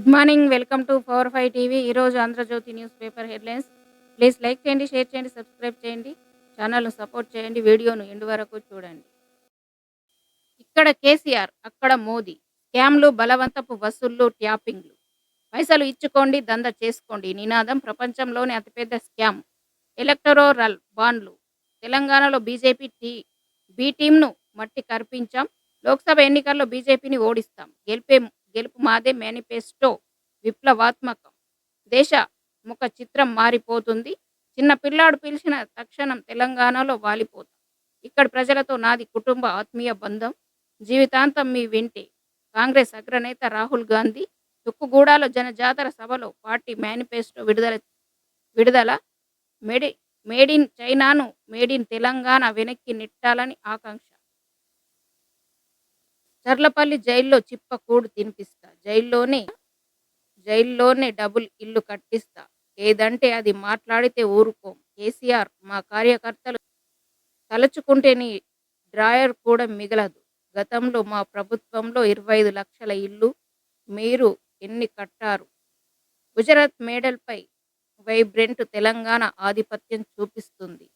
Good morning welcome to Power Five TV. ఈరోజు Andhrajyothy news paper headlines. Please like చేయండి share చేయండి subscribe చేయండి. ఛానల్ను సపోర్ట్ చేయండి వీడియోను ఎండు వరకు చూడండి. ఇక్కడ కేసీఆర్ అక్కడ మోదీ. స్కామ్లు బలవంతపు వసూళ్ళు ట్యాపింగ్లు. పైసలు ఇచ్చుకోండి దంద చేసుకోండి. నినాదం ప్రపంచంలోనే అతిపెద్ద స్కామ్. ఎలక్టరోరల్ బాండ్లు. తెలంగాణలో బీజేపీ టీ బీ టీంను మట్టి కర్పించాం. లోక్సభ ఎన్నికల్లో బీజేపీని ఓడిస్తాం. గెలిపే గెలుపు మాదే మేనిఫెస్టో విప్లవాత్మకం. దేశ ముఖ చిత్రం మారిపోతుంది. చిన్న పిల్లాడు పిలిచిన తక్షణం తెలంగాణలో వాలిపోతాం. ఇక్కడి ప్రజలతో నాది కుటుంబ ఆత్మీయ బంధం. జీవితాంతం మీ వింటే. కాంగ్రెస్ అగ్రనేత రాహుల్ గాంధీ తుక్కుగూడలో జనజాతర సభలో పార్టీ మేనిఫెస్టో విడుదల విడుదల మేడి మేడ్ ఇన్ చైనాను మేడ్ ఇన్ తెలంగాణ వెనక్కి నెట్టాలని ఆకాంక్ష. చర్లపల్లి జైల్లో చిప్పకూడు తినిపిస్తా. జైల్లోనే జైల్లోనే డబుల్ ఇల్లు కట్టిస్తా. ఏదంటే అది మాట్లాడితే ఊరుకోం. కేసీఆర్ మా కార్యకర్తలు తలుచుకుంటే నీ డ్రాయర్ కూడా మిగలదు. గతంలో మా ప్రభుత్వంలో ఇరవై ఐదు లక్షల ఇల్లు మీరు ఎన్ని కట్టారు? గుజరాత్ మేడల్పై వైబ్రెంట్ తెలంగాణ ఆధిపత్యం చూపిస్తుంది.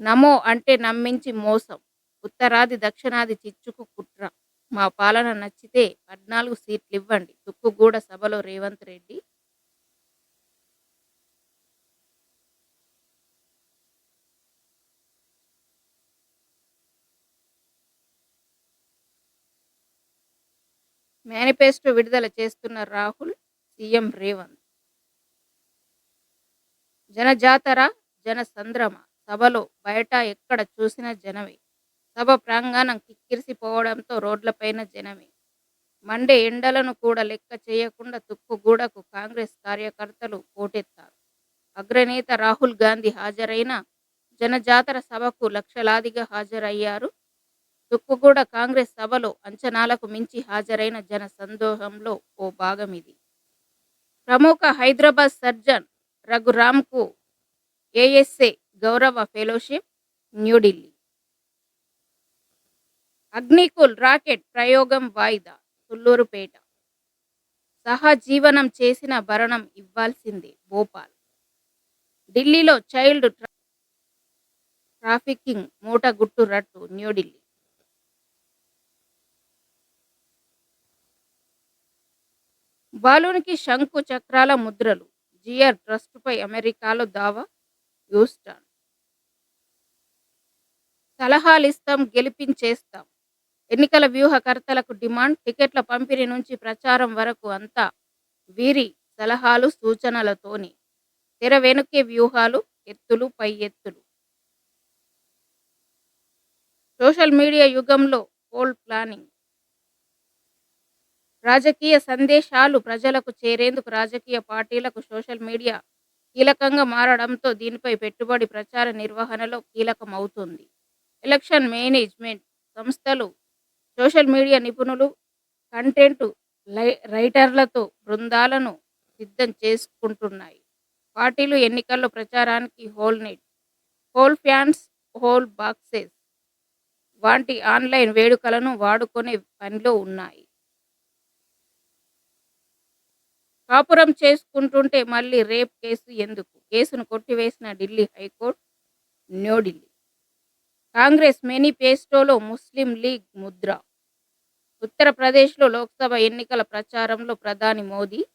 నమో అంటే నమ్మించి మోసం. ఉత్తరాది దక్షిణాది చిచ్చుకు కుట్ర. మా పాలన నచ్చితే పద్నాలుగు సీట్లు ఇవ్వండి తుక్కుగూడ సభలో రేవంత్ రెడ్డి మేనిఫెస్టో విడుదల చేస్తున్న రాహుల్ సీఎం రేవంత్. జనజాతర జన సంద్రమ సభలో బయట ఎక్కడ చూసిన జనమే. సభ ప్రాంగణం కిక్కిరిసిపోవడంతో రోడ్లపైన జనమే. మండే ఎండలను కూడా లెక్క చేయకుండా తుక్కుగూడకు కాంగ్రెస్ కార్యకర్తలు పోటెత్తారు. అగ్రనేత రాహుల్ గాంధీ హాజరైన జనజాతర సభకు లక్షలాదిగా హాజరయ్యారు. తుక్కుగూడ కాంగ్రెస్ సభలో అంచనాలకు మించి హాజరైన జన సందోహంలో ఓ భాగం ఇది ప్రముఖ హైదరాబాద్ సర్జన్ రఘురామ్కు ఏఎస్ఏ గౌరవ ఫెలోషిప్ న్యూఢిల్లీ. అగ్నికుల్ రాకెట్ ప్రయోగం వాయిదా? తుల్లూరుపేట సహజీవనం చేసిన భరణం ఇవ్వాల్సిందే భోపాల్. ఢిల్లీలో చైల్డ్ ట్రాఫికింగ్ మూట గుట్టు రట్టు న్యూఢిల్లీ. బాలునికి శంకు చక్రాల ముద్రలు జిఆర్ ట్రస్టుపై అమెరికాలో దావా? హ్యూస్టన్. సలహాలిస్తాం గెలిపించేస్తాం. ఎన్నికల వ్యూహకర్తలకు డిమాండ్ టికెట్ల పంపిణీ నుంచి ప్రచారం వరకు అంతా వీరి సలహాలు సూచనలతోనే. తెర వెనుకే వ్యూహాలు ఎత్తులు పై ఎత్తులు. సోషల్ మీడియా యుగంలో పోల్ ప్లానింగ్. రాజకీయ సందేశాలు ప్రజలకు చేరేందుకు రాజకీయ పార్టీలకు సోషల్ మీడియా కీలకంగా మారడంతో దీనిపై పెట్టుబడి ప్రచార నిర్వహణలో కీలకమవుతుంది. ఎలక్షన్ మేనేజ్మెంట్ సంస్థలు సోషల్ మీడియా నిపుణులు కంటెంట్ లై- రైటర్లతో బృందాలను సిద్ధం చేసుకుంటున్నాయి. పార్టీలు ఎన్నికల్లో ప్రచారానికి హోల్ నెట్ హోల్ ఫ్యాన్స్ హోల్ బాక్సెస్ వంటి ఆన్లైన్ వేడుకలను వాడుకునే పనిలో ఉన్నాయి. కాపురం చేసుకుంటుంటే మళ్ళీ రేప్ కేసు ఎందుకు? కేసును కొట్టివేసిన ఢిల్లీ హైకోర్టు న్యూఢిల్లీ కాంగ్రెస్ మేనిఫెస్టోలో ముస్లిం లీగ్ ముద్ర. ఉత్తరప్రదేశ్లో లోక్సభ ఎన్నికల ప్రచారంలో ప్రధాని మోదీ.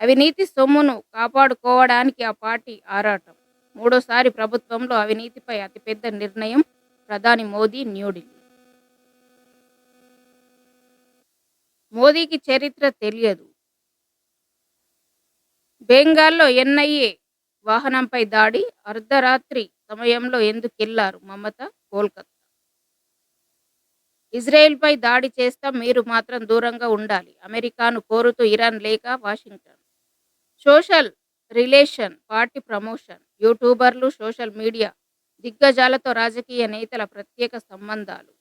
అవినీతి సొమ్మును కాపాడుకోవడానికి ఆ పార్టీ ఆరాటం. మూడోసారి ప్రభుత్వంలో అవినీతిపై అతిపెద్ద నిర్ణయం ప్రధాని మోదీ న్యూఢిల్లీ. మోదీకి చరిత్ర తెలియదు. బెంగాల్లో ఎన్ఐఏ వాహనంపై దాడి అర్ధరాత్రి సమయంలో ఎందుకెళ్ళారు మమత? కోల్కతా ఇజ్రాయెల్పై దాడి చేస్తాం మీరు మాత్రం దూరంగా ఉండాలి. అమెరికాను కోరుతూ ఇరాన్ లేక Washington. Social relation party promotion యూట్యూబర్లు social media దిగ్గజాలతో రాజకీయ నేతల ప్రత్యేక సంబంధాలు.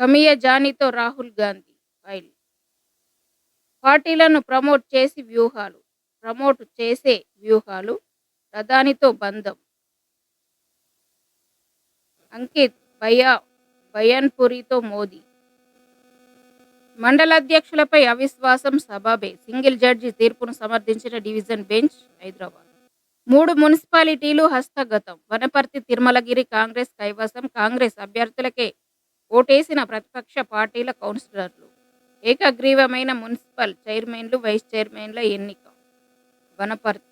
కమియ జానీతో రాహుల్ గాంధీ ఫైల్. పార్టీలను ప్రమోట్ చేసి వ్యూహాలు ప్రమోట్ చేసే వ్యూహాలు ప్రధానితో బంధం. అంకిత్ భయా బయాన్పురితో మోదీ. మండలాధ్యక్షులపై అవిశ్వాసం సభాబే సింగిల్ జడ్జి తీర్పును సమర్థించిన డివిజన్ బెంచ్ హైదరాబాద్. మూడు మున్సిపాలిటీలు హస్తగతం. వనపర్తి తిరుమలగిరి కాంగ్రెస్ కైవసం. కాంగ్రెస్ అభ్యర్థులకే ఓటేసిన ప్రతిపక్ష పార్టీల కౌన్సిలర్లు. ఏకగ్రీవమైన మున్సిపల్ చైర్మన్లు వైస్ చైర్మన్ల ఎన్నిక. వనపర్తి.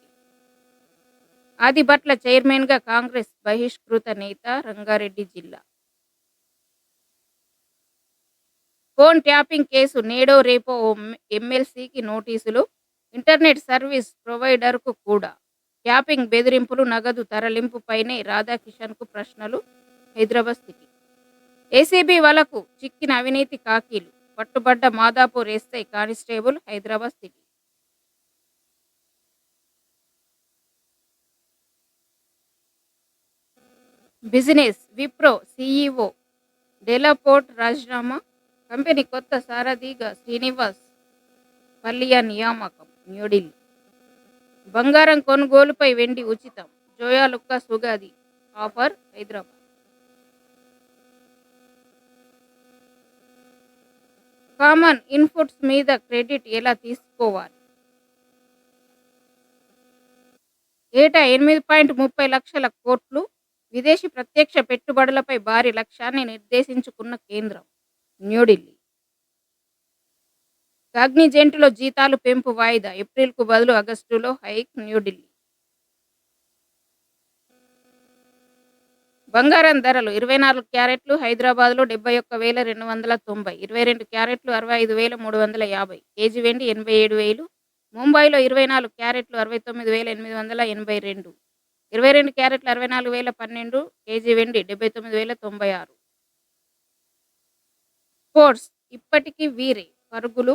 ఆదిభట్ల చైర్మన్గా కాంగ్రెస్ బహిష్కృత నేత రంగారెడ్డి జిల్లా. ఫోన్ ట్యాపింగ్ కేసు నేడో రేపో ఎమ్మెల్సీకి నోటీసులు ఇంటర్నెట్ సర్వీస్ ప్రొవైడర్కు కూడా. ట్యాపింగ్ బెదిరింపులు నగదు తరలింపుపైనే రాధాకిషన్కు ప్రశ్నలు హైదరాబాద్ స్థితి ఏసీబీ వలకు చిక్కిన అవినీతి కాకీలు పట్టుబడ్డ మాదాపూర్ ఎస్ఐ కానిస్టేబుల్ హైదరాబాద్ స్థితి బిజినెస్ విప్రో సీఈఓ డెలాపోర్ట్ రాజీనామా కంపెనీ కొత్త సారథిగా శ్రీనివాస్ పల్లియా నియామకం న్యూఢిల్లీ. బంగారం కొనుగోలుపై వెండి ఉచితం Joyalukkas సుగాది offer Hyderabad. Common inputs మీద క్రెడిట్ ఎలా తీసుకోవాలి? ఏటా ఎనిమిది పాయింట్ ముప్పై లక్షల కోట్లు విదేశీ ప్రత్యక్ష పెట్టుబడులపై భారీ లక్ష్యాన్ని నిర్దేశించుకున్న కేంద్రం న్యూఢిల్లీ. కాగ్నిజెంట్లో జీతాలు పెంపు వాయిదా ఏప్రిల్కు బదులు ఆగస్టులో హైక్ న్యూఢిల్లీ. బంగారం ధరలు ఇరవై నాలుగు క్యారెట్లు హైదరాబాద్లో డెబ్బై ఒక్క వేల రెండు వందల తొంభై ఇరవై రెండు క్యారెట్లు అరవై ఐదు వేల మూడు వందల యాభై కేజీ వెండి ఎనభై ఏడు వేలు ముంబైలో ఇరవై నాలుగు క్యారెట్లు అరవై తొమ్మిది వేల ఎనిమిది వందల ఎనభై రెండు. ఇరవై రెండు క్యారెట్లు అరవై నాలుగు వేల పన్నెండు కేజీ వెండి డెబ్బై తొమ్మిది వేల తొంభై ఆరు. స్పోర్ట్స్ ఇప్పటికీ వీరి పరుగులు.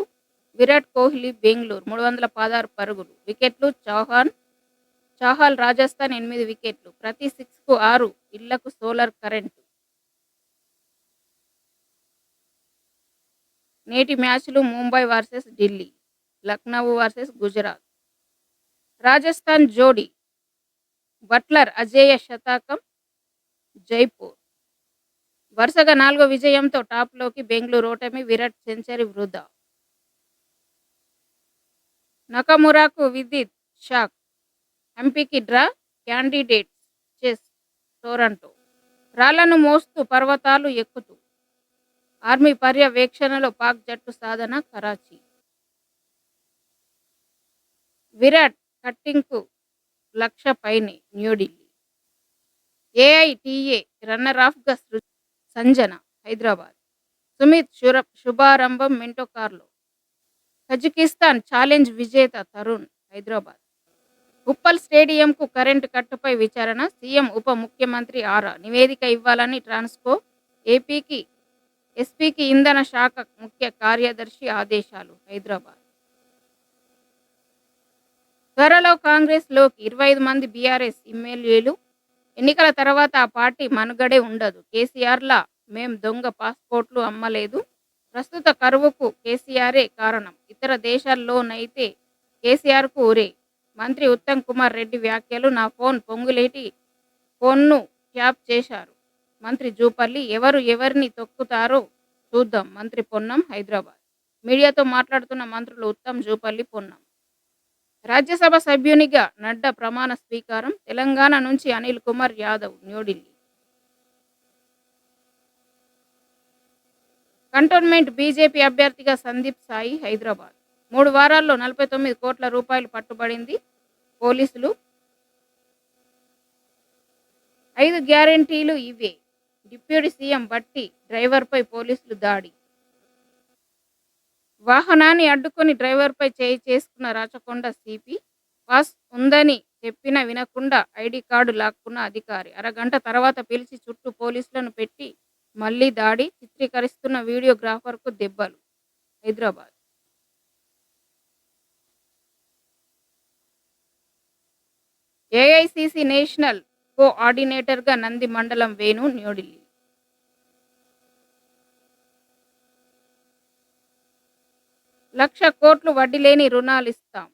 విరాట్ కోహ్లీ బెంగళూరు మూడు వందల పదహారు పరుగులు. వికెట్లు చౌహాన్ చాహల్ రాజస్థాన్ ఎనిమిది వికెట్లు. ప్రతి సిక్స్కు ఆరు ఇళ్ళకు సోలార్ కరెంటు. నేటి మ్యాచ్లు ముంబై వర్సెస్ ఢిల్లీ లక్నో వర్సెస్ గుజరాత్. రాజస్థాన్ జోడీ బట్లర్ అజేయ శతాకం జైపూర్. వరుసగా నాలుగో విజయంతో టాప్లోకి బెంగళూరు ఓటమి విరాట్ సెంచరీ వృధా. నకమురాకు విదిత్ షాక్. ఎంపీకి డ్రా క్యాండిడేట్స్ చెస్ టోరంటో. రాళ్ళను మోస్తూ పర్వతాలు ఎక్కుతూ. ఆర్మీ పర్యవేక్షణలో పాక్ జట్టు సాధన కరాచీ. విరాట్ కట్టింగ్కు లక్ష పైనే న్యూఢిల్లీ. ఏఐటిఏ రన్నర్ ఆఫ్గా సృ- సంజన హైదరాబాద్. సుమిత్ శుర శుభారంభం మెంటో కార్లో. కజకిస్తాన్ ఛాలెంజ్ విజేత తరుణ్ హైదరాబాద్. ఉప్పల్ స్టేడియంకు కరెంటు కట్టుపై విచారణ సీఎం ఉప ముఖ్యమంత్రి ఆరా. నివేదిక ఇవ్వాలని ట్రాన్స్కో ఏపీకి ఎస్పీకి ఇంధన శాఖ ముఖ్య కార్యదర్శి ఆదేశాలు హైదరాబాద్. త్వరలో కాంగ్రెస్లోకి ఇరవై ఐదు మంది బీఆర్ఎస్ ఎమ్మెల్యేలు. ఎన్నికల తర్వాత ఆ పార్టీ మనుగడే ఉండదు. కేసీఆర్లా మేం దొంగ పాస్పోర్ట్లు అమ్మలేదు. ప్రస్తుత కరువుకు కేసీఆరే కారణం. ఇతర దేశాల్లోనైతే కేసీఆర్కు ఊరే. మంత్రి ఉత్తమ్ కుమార్ రెడ్డి వ్యాఖ్యలు నా ఫోన్ పొంగులేటి ఫోన్ను ట్యాప్ చేశారు. మంత్రి జూపల్లి ఎవరు ఎవరిని తొక్కుతారో చూద్దాం. మంత్రి పొన్నం హైదరాబాద్. మీడియాతో మాట్లాడుతున్న మంత్రులు ఉత్తమ్ జూపల్లి పొన్నం. రాజ్యసభ సభ్యునిగా నడ్డా ప్రమాణ స్వీకారం తెలంగాణ నుంచి అనిల్ కుమార్ యాదవ్ న్యూఢిల్లీ. కంటోన్మెంట్ బీజేపీ అభ్యర్థిగా సందీప్ సాయి హైదరాబాద్. మూడు వారాల్లో నలభై తొమ్మిది కోట్ల రూపాయలు పట్టుబడింది పోలీసులు. ఐదు గ్యారెంటీలు ఇవే. డిప్యూటీ సీఎం బట్టి డ్రైవర్పై పోలీసులు దాడి. వాహనాన్ని అడ్డుకొని డ్రైవర్పై చేయి చేసుకున్న రాచకొండ సిపి పాస్ ఉందని చెప్పినా వినకుండా ఐడి కార్డు లాక్కున్న అధికారి అరగంట తర్వాత పిలిచి చుట్టూ పోలీసులను పెట్టి మళ్ళీ దాడి చిత్రీకరిస్తున్న వీడియోగ్రాఫర్కు దెబ్బలు. హైదరాబాద్. ఏఐసిసి నేషనల్ కోఆర్డినేటర్గా నంది మండలం వేణు న్యూఢిల్లీ లక్ష కోట్లు వడ్డీ లేని రుణాలు ఇస్తాం.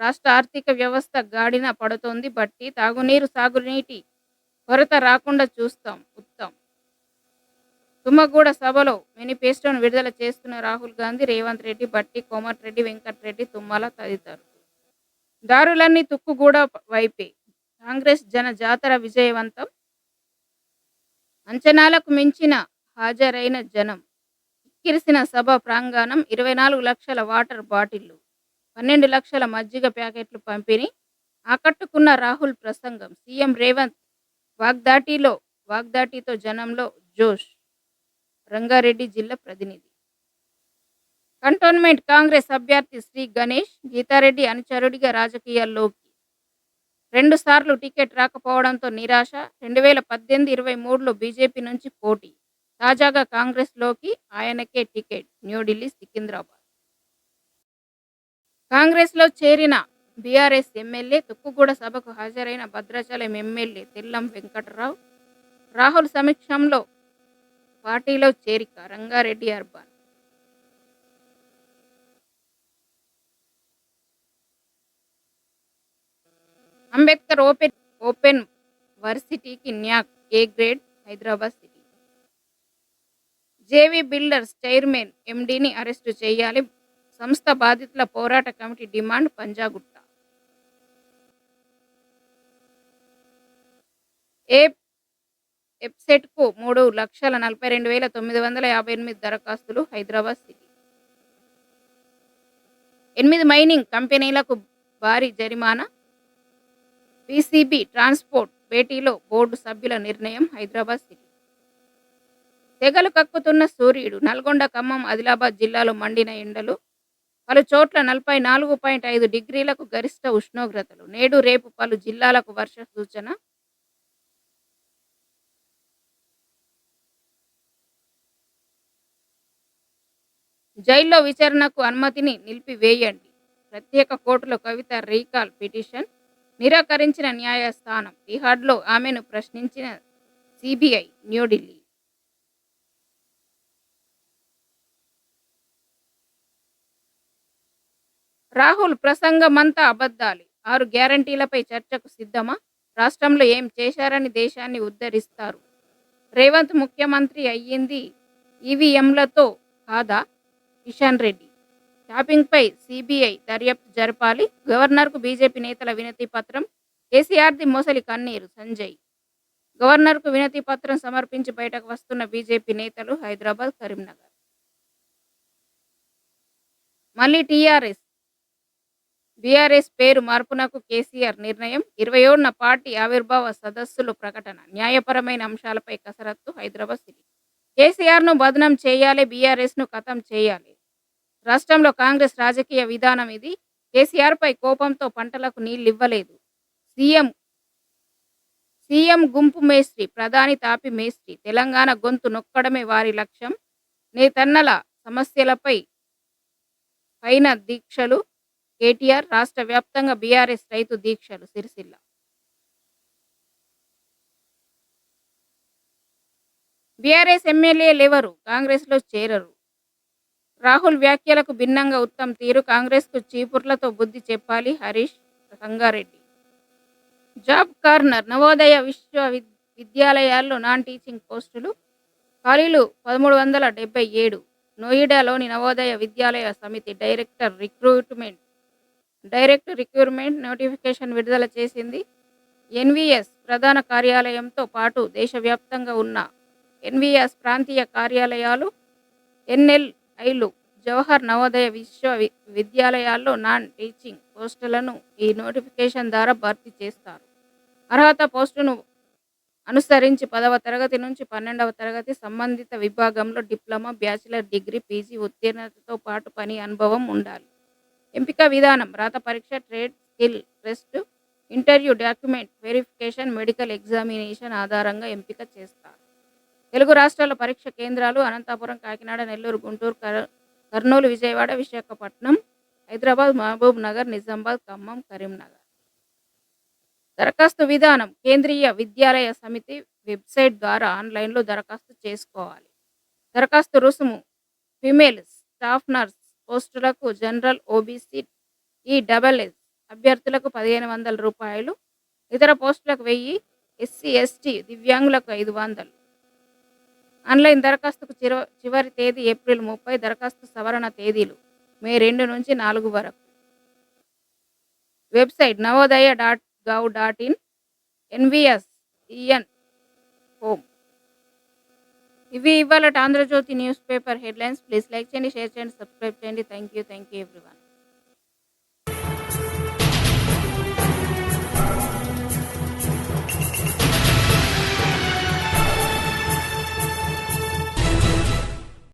రాష్ట్ర ఆర్థిక వ్యవస్థ గాడిన పడుతోంది బట్టి తాగునీరు సాగునీటి కొరత రాకుండా చూస్తాం. ఉత్తమ్. తుమ్మగూడ సభలో మేనిఫెస్టోను విడుదల చేస్తున్న రాహుల్ గాంధీ రేవంత్ రెడ్డి బట్టి కోమటిరెడ్డి వెంకటరెడ్డి తుమ్మల తదితరులు. దారులన్నీ తుక్కుగూడ వైపే. కాంగ్రెస్ జన జాతర విజయవంతం. అంచనాలకు మించిన హాజరైన జనం. కిరిసిన సభ ప్రాంగణం ఇరవై నాలుగు లక్షల వాటర్ బాటిళ్ళు పన్నెండు లక్షల మజ్జిగ ప్యాకెట్లు పంపిణీ ఆకట్టుకున్న రాహుల్ ప్రసంగం. సీఎం రేవంత్ వాగ్దాటిలో వాగ్దాటితో జనంలో జోష్ రంగారెడ్డి జిల్లా ప్రతినిధి. కంటోన్మెంట్ కాంగ్రెస్ అభ్యర్థి శ్రీ గణేష్ గీతారెడ్డి అనుచరుడిగా రాజకీయాల్లోకి రెండుసార్లు టికెట్ రాకపోవడంతో నిరాశ. రెండు వేల పద్దెనిమిది ఇరవై మూడులో బీజేపీ నుంచి పోటీ. తాజాగా కాంగ్రెస్లోకి ఆయనకే టికెట్ న్యూఢిల్లీ సికింద్రాబాద్. కాంగ్రెస్లో చేరిన బీఆర్ఎస్ ఎమ్మెల్యే తుక్కుగూడ సభకు హాజరైన భద్రాచలం ఎమ్మెల్యే తెల్లం వెంకటరావు రాహుల్ సమక్షంలో పార్టీలో చేరిక Rangareddy urban. Ambedkar open open వర్సిటీకి NAAC A grade Hyderabad city. J V builders chairman ఎండీని arrest చేయాలి. సంస్థ బాధితుల పోరాట కమిటీ డిమాండ్ పంజాగుట్ట. ఏ ఎప్సెట్కు మూడు లక్షల నలభై రెండు వేల తొమ్మిది వందల యాభై ఎనిమిది దరఖాస్తులు హైదరాబాద్ సిటీ. ఎనిమిది మైనింగ్ కంపెనీలకు భారీ జరిమానా. పీసీబీ ట్రాన్స్పోర్ట్ భేటీలో బోర్డు సభ్యుల నిర్ణయం హైదరాబాద్ సిటీ. తెగలు కక్కుతున్న సూర్యుడు నల్గొండ ఖమ్మం ఆదిలాబాద్ జిల్లాలో మండిన ఎండలు పలు చోట్ల నలభై నాలుగు పాయింట్ ఐదు డిగ్రీలకు గరిష్ట ఉష్ణోగ్రతలు. నేడు రేపు పలు జిల్లాలకు వర్ష సూచన. జైల్లో విచారణకు అనుమతిని నిలిపివేయండి. ప్రత్యేక కోర్టులో కవిత రీకాల్ పిటిషన్. నిరాకరించిన న్యాయస్థానం తిహాడ్లో ఆమెను ప్రశ్నించిన సిబిఐ న్యూఢిల్లీ. రాహుల్ ప్రసంగమంతా అబద్ధాలి. ఆరు గ్యారంటీలపై చర్చకు సిద్ధమా? రాష్ట్రంలో ఏం చేశారని దేశాన్ని ఉద్ధరిస్తారు? రేవంత్ ముఖ్యమంత్రి అయ్యింది ఈవీఎంలతో కాదా? కిషన్ రెడ్డి. షాపింగ్పై సిబిఐ దర్యాప్తు జరపాలి. గవర్నర్కు బీజేపీ నేతల వినతి పత్రం. కేసీఆర్ది మోసలి కన్నీరు సంజయ్. గవర్నర్కు వినతి పత్రం సమర్పించి బయటకు వస్తున్న బీజేపీ నేతలు హైదరాబాద్ కరీంనగర్. మళ్ళీ టీఆర్ఎస్. బీఆర్ఎస్ పేరు మార్పునకు కేసీఆర్ నిర్ణయం. ఇరవై ఏడున పార్టీ ఆవిర్భావ సదస్సులు ప్రకటన. న్యాయపరమైన అంశాలపై కసరత్తు హైదరాబాద్ సిటీ. కేసీఆర్ను బదనం చేయాలి బీఆర్ఎస్ను ఖతం చేయాలి. రాష్ట్రంలో కాంగ్రెస్ రాజకీయ విధానం ఇది. కేసీఆర్పై కోపంతో పంటలకు నీళ్ళివ్వలేదు సీఎం సీఎం గుంపు మేస్త్రి ప్రధాని తాపి మేస్త్రి. తెలంగాణ గొంతు నొక్కడమే వారి లక్ష్యం. నేతన్నల సమస్యలపై పైన దీక్షలు కేటీఆర్ రాష్ట్ర వ్యాప్తంగా బీఆర్ఎస్ రైతు దీక్షలు సిరిసిల్ల. బీఆర్ఎస్ ఎమ్మెల్యేలెవరు కాంగ్రెస్లో చేరరు. రాహుల్ వ్యాఖ్యలకు భిన్నంగా ఉత్తమ్ తీరు కాంగ్రెస్కు చీపుర్లతో బుద్ధి చెప్పాలి హరీష్ రంగారెడ్డి. జాబ్ కార్నర్ నవోదయ విశ్వ విద్యాలయాల్లో నాన్ టీచింగ్ పోస్టులు ఖాళీలు పదమూడు వందల డెబ్బై ఏడు. నోయిడాలోని Navodaya Vidyalaya Samiti director recruitment direct recruitment notification విడుదల చేసింది. ఎన్విఎస్ ప్రధాన కార్యాలయంతో పాటు దేశవ్యాప్తంగా ఉన్న ఎన్విఎస్ ప్రాంతీయ కార్యాలయాలు ఎన్ఎల్ఐలు జవహర్ నవోదయ విశ్వ విద్యాలయాల్లో నాన్ టీచింగ్ పోస్టులను ఈ నోటిఫికేషన్ ద్వారా భర్తీ చేస్తారు. అర్హత పోస్టును అనుసరించి పదవ తరగతి నుంచి పన్నెండవ తరగతి సంబంధిత విభాగంలో డిప్లొమా బ్యాచిలర్ డిగ్రీ పీజీ ఉత్తీర్ణతతో పాటు పని అనుభవం ఉండాలి. ఎంపిక విధానం రాత పరీక్ష trade skill test interview document verification medical examination ఆధారంగా ఎంపిక చేస్తారు. తెలుగు రాష్ట్రాల పరీక్ష కేంద్రాలు అనంతపురం కాకినాడ నెల్లూరు గుంటూరు కర్- కర్నూలు విజయవాడ విశాఖపట్నం హైదరాబాద్ మహబూబ్ నగర్ నిజామాబాద్ ఖమ్మం కరీంనగర్. దరఖాస్తు విధానం కేంద్రీయ విద్యాలయ సమితి వెబ్సైట్ ద్వారా ఆన్లైన్లో దరఖాస్తు చేసుకోవాలి. దరఖాస్తు రుసుము ఫిమేల్ స్టాఫ్ నర్స్ పోస్టులకు general OBC E W S అభ్యర్థులకు పదిహేను వందల రూపాయలు ఇతర పోస్టులకు వెయ్యి ఎస్సీ ఎస్టీ దివ్యాంగులకు ఐదు వందలు. ఆన్లైన్ దరఖాస్తుకు చిర చివరి తేదీ ఏప్రిల్ ముప్పై దరఖాస్తు సవరణ తేదీలు మే రెండు నుంచి నాలుగు వరకు. Website Navodaya dot gov dot in NVS E N home. ఇవి ఇవాళ Andhrajyothy news paper headlines. Please like చేయండి షేర్ చేయండి సబ్స్క్రైబ్ చేయండి. Thank you thank you everyone.